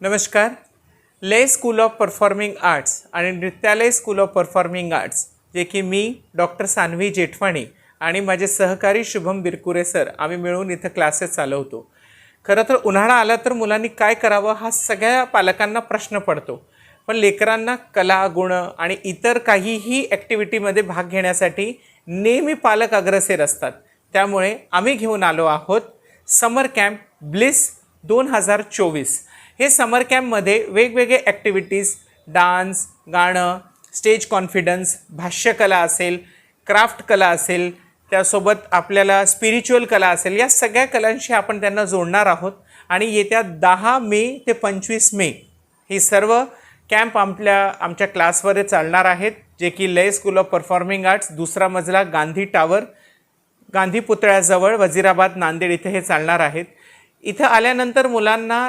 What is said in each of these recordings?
नमस्कार. ले school of performing arts आणि Nrityalaya school of performing arts जे की मी डॉक्टर सान्वी जेठवाणी आणि माझे सहकारी शुभम बिरकुरे सर आम्ही मिळून इथं क्लासेस चालवतो. खरं तर उन्हाळा आला तर मुलांनी काय करावं हा सगळ्या पालकांना प्रश्न पडतो. पण लेकरांना कला गुण आणि इतर काहीही ॲक्टिव्हिटीमध्ये भाग घेण्यासाठी नेहमी पालक अग्रसेर असतात. त्यामुळे आम्ही घेऊन आलो आहोत समर कॅम्प ब्लिस दोन हजार चोवीस. हे समर कॅम्पमध्ये वेगवेगळे ॲक्टिव्हिटीज डान्स गाणं स्टेज कॉन्फिडन्स भाष्यकला असेल क्राफ्ट कला असेल त्यासोबत आपल्याला स्पिरिच्युअल कला असेल या सगळ्या कलांशी आपण त्यांना जोडणार आहोत. आणि येत्या दहा मे ते पंचवीस मे ही सर्व कॅम्प आपल्या आमच्या क्लासवर चालणार आहेत जे की लय स्कूल ऑफ परफॉर्मिंग आर्ट्स दुसरा मजला गांधी टावर गांधी पुतळ्याजवळ वजिराबाद नांदेड इथे हे चालणार आहेत. इथं आल्यानंतर मुलांना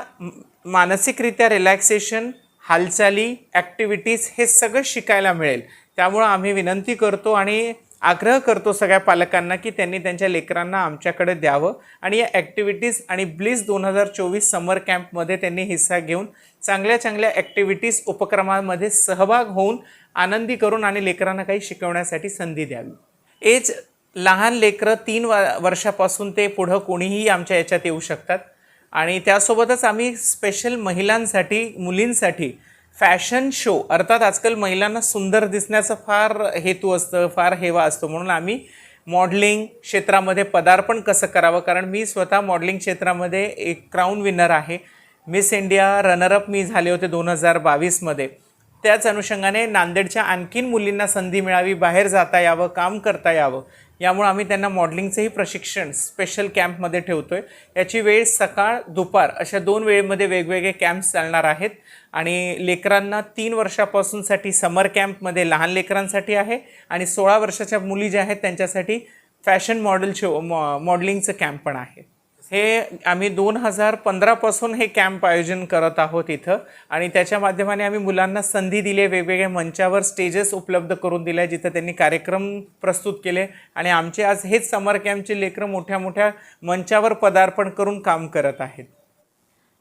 मानसिकरित्या रिलॅक्सेशन हालचाली ॲक्टिव्हिटीज हे सगळं शिकायला मिळेल. त्यामुळं आम्ही विनंती करतो आणि आग्रह करतो सगळ्या पालकांना की त्यांनी त्यांच्या लेकरांना आमच्याकडे द्यावं आणि या ॲक्टिव्हिटीज आणि ब्लिस दोन हजार चोवीस समर कॅम्पमध्ये त्यांनी हिस्सा घेऊन चांगल्या चांगल्या ॲक्टिव्हिटीज उपक्रमांमध्ये सहभाग होऊन आनंदी करून आणि लेकरांना काही शिकवण्यासाठी संधी द्यावी. एज लहान लेकरं तीन वा वर्षापासून ते पुढं कोणीही आमच्या याच्यात येऊ शकतात. आणि त्यासोबतच आम्ही स्पेशल महिलांसाठी मुलींसाठी फॅशन शो अर्थात आजकाल महिलांना सुंदर दिसण्याचं फार हेतू असतं फार हेवा असतो. म्हणून आम्ही मॉडलिंग क्षेत्रामध्ये पदार्पण कसं करावं? कारण मी स्वतः मॉडलिंग क्षेत्रामध्ये एक क्राऊन विनर आहे. मिस इंडिया रनरअप मी झाले होते दोन हजार बावीसमध्ये. त्याच अनुषंगाने नांदेडच्या आणखीन मुलींना संधी मिळावी बाहेर जाता यावं काम करता यावं यामुळं आम्ही त्यांना मॉडेलिंगचंही प्रशिक्षण स्पेशल कॅम्पमध्ये ठेवतो आहे याची वेळ सकाळ दुपार अशा दोन वेळेमध्ये वेगवेगळे कॅम्प्स चालणार आहेत. आणि लेकरांना तीन वर्षापासूनसाठी समर कॅम्पमध्ये लहान लेकरांसाठी आहे आणि सोळा वर्षाच्या मुली ज्या आहेत त्यांच्यासाठी फॅशन मॉडेल शो मॉ मॉडेलिंगचं कॅम्प पण आहे. हे आम्ही दोन हजार पंधरापासून हे कॅम्प आयोजन करत आहोत इथं. आणि त्याच्या माध्यमाने आम्ही मुलांना संधी दिली आहे. वेगवेगळ्या मंचावर स्टेजेस उपलब्ध करून दिले आहे जिथं त्यांनी कार्यक्रम प्रस्तुत केले. आणि आमचे आज हेच समर कॅम्पचे लेकरं मोठ्या मोठ्या मंचावर पदार्पण करून काम करत आहेत.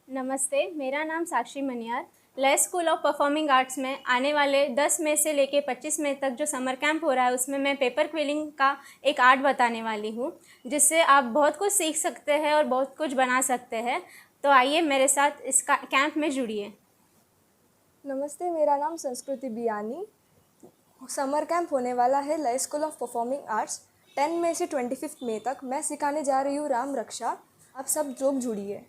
नमस्ते मेरा नाम साक्षी मनियार. लय स्कूल ऑफ़ परफॉर्मिंग आर्ट्स में आने वाले 10 मई से लेके 25 मई तक जो समर कैंप हो रहा है, उसमें मैं पेपर क्विलिंग का एक आर्ट बताने वाली हूँ, जिससे आप बहुत कुछ सीख सकते हैं और बहुत कुछ बना सकते हैं। तो आइए मेरे साथ इस कैंप में जुड़िए। नमस्ते, मेरा नाम संस्कृति बियानी। समर कैंप होने वाला है Laya school of performing arts. Ten मई से 25 मई तक मैं सिखाने जा रही हूँ राम रक्षा। आप सब लोग जुड़िए।